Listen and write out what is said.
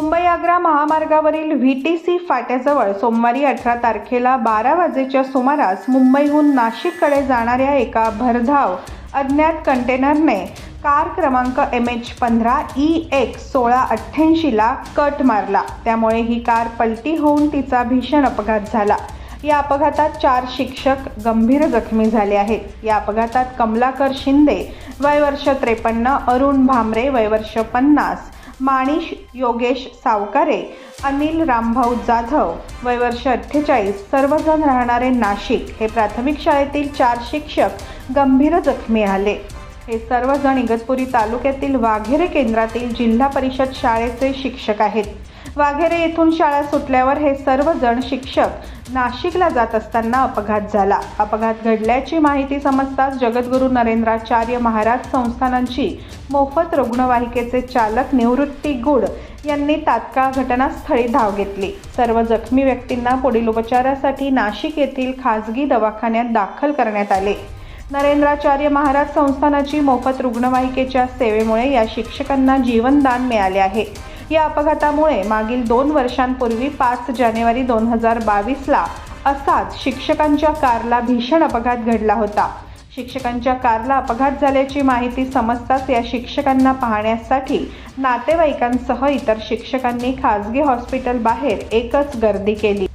मुंबई आग्रा महामार्गावरील V T C फाट्याजवळ सोमवारी अठरा तारखेला बारा वाजेच्या सुमारास मुंबईहून नाशिककडे जाणाऱ्या एका भरधाव अज्ञात कंटेनरने कार क्रमांक एम एच पंधरा ई एक्स सोळा अठ्ठ्याऐंशीला कट मारला. त्यामुळे ही कार पलटी होऊन तिचा भीषण अपघात झाला. या अपघातात चार शिक्षक गंभीर जखमी झाले आहेत. या अपघातात कमलाकर शिंदे वय वर्ष त्रेपन्न अरुण भामरे वय वर्ष पन्नास माणिश योगेश सावकारे अनिल रामभाऊ जाधव वय वर्ष अठ्ठेचाळीस. सर्वजण राहणारे नाशिक हे प्राथमिक शाळेतील चार शिक्षक गंभीर जखमी आले. हे सर्वजण इगतपुरी तालुक्यातील वाघेरे केंद्रातील जिल्हा परिषद शाळेचे शिक्षक आहेत. वाघेरे येथून शाळा सुटल्यावर हे सर्वजण शिक्षक नाशिकला जात असताना अपघात झाला. अपघात घडल्याची माहिती समजताच जगद्गुरू नरेंद्राचार्य महाराज संस्थानांची मोफत रुग्णवाहिकेचे चालक निवृत्ती गुड यांनी तात्काळ घटनास्थळी धाव घेतली. सर्व जखमी व्यक्तींना पुढील उपचारासाठी नाशिक येथील खासगी दवाखान्यात दाखल करण्यात आले. नरेंद्राचार्य महाराज संस्थानाची मोफत रुग्णवाहिकेच्या सेवेमुळे या शिक्षकांना जीवनदान मिळाले आहे. या अपघातामुळे मागील दोन वर्षांपूर्वी पाच जानेवारी दोन हजार बावीसला असाच शिक्षकांच्या कारला भीषण अपघात घडला होता. शिक्षकांच्या कारला अपघात झाल्याची माहिती समजताच या शिक्षकांना पाहण्यासाठी नातेवाईकांसह इतर शिक्षकांनी खासगी हॉस्पिटल बाहेर एकच गर्दी केली.